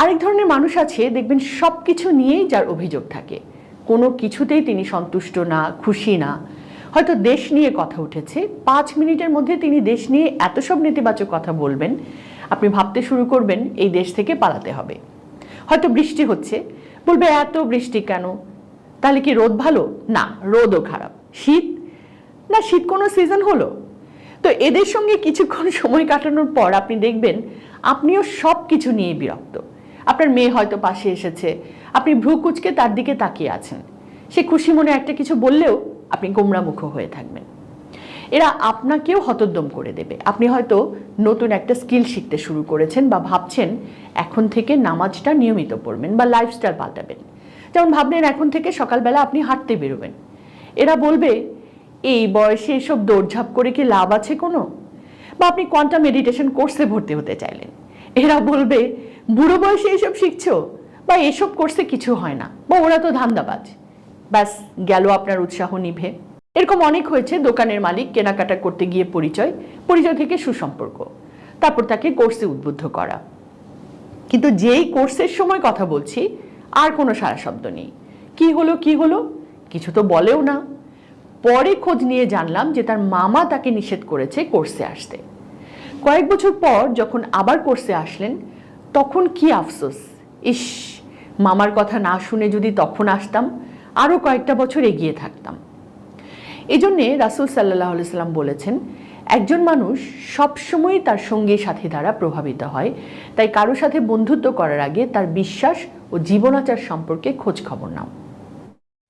আরেক ধরনের মানুষ আছে, দেখবেন সব কিছু নিয়েই যার অভিযোগ থাকে। কোনো কিছুতেই তিনি সন্তুষ্ট না, খুশি না। হয়তো দেশ নিয়ে কথা উঠেছে, পাঁচ মিনিটের মধ্যে তিনি দেশ নিয়ে এত সব নেতিবাচক কথা বলবেন, আপনি ভাবতে শুরু করবেন, এই দেশ থেকে পালাতে হবে। হয়তো বৃষ্টি হচ্ছে, বলবে এত বৃষ্টি কেন? তাহলে কি রোদ ভালো? না, রোদও খারাপ। শীত? না, শীত কোনো সিজন হলো? তো এদের সঙ্গে কিছুক্ষণ সময় কাটানোর পর আপনি দেখবেন, আপনিও সব কিছু নিয়ে বিরক্ত। আপনার মেয়ে হয়তো পাশে এসেছে। আপনি ভ্রু কুচকে তার দিকে তাকিয়ে আছেন। সে খুশি মনে একটা কিছু বললেও আপনি গোমরামুখ হয়ে থাকবেন। এরা আপনাকেও হতোদ্যম করে দেবে। আপনি হয়তো নতুন একটা স্কিল শিখতে শুরু করেছেন বা ভাবছেন, এখন থেকে নামাজটা নিয়মিত পড়বেন বা লাইফস্টাইল পাল্টাবেন। যেমন ভাবলেন, এখন থেকে সকালবেলা আপনি হাঁটতে বেরোবেন। এরা বলবে, এই বয়সে এসব দৌড়ঝাঁপ করে কি লাভ আছে কোনো? বা, আপনি কোয়ান্টাম মেডিটেশন কোর্সে ভর্তি হতে চাইলেন। এরা বলবে বুড়ো বয়সে এসব শিখছো? বা এসব কোর্সে কিছু হয় না। বা ওরা তো ধান্দাবাজ। ব্যাস, গেল আপনার উৎসাহ নিভে। এরকম অনেক হয়েছে দোকানের মালিক, কেনাকাটা করতে গিয়ে পরিচয় পরিচয় থেকে সুসম্পর্ক। তারপর তাকে কোর্সে উদ্বুদ্ধ করা। কিন্তু যেই কোর্সের সময় কথা বলছি, আর কোনো সারা শব্দ নেই। কি হলো কি হলো? কিছু তো বলেও না। পরে খোঁজ নিয়ে জানলাম যে তার মামা তাকে নিষেধ করেছে কোর্সে আসতে। কয়েক বছর পর যখন আবার কোর্সে আসলেন তখন কি আফসোস? ইস, মামার কথা না শুনে যদি তখন আসতাম আরও কয়েকটা বছর এগিয়ে থাকতাম। এই জন্যে রাসুল সাল্লাহ সাল্লাম বলেছেন, একজন মানুষ সবসময়ই তার সঙ্গী সাথী দ্বারা প্রভাবিত হয়, তাই কারও সাথে বন্ধুত্ব করার আগে তার বিশ্বাস ও জীবনাচার সম্পর্কে খোঁজ খবর নাও।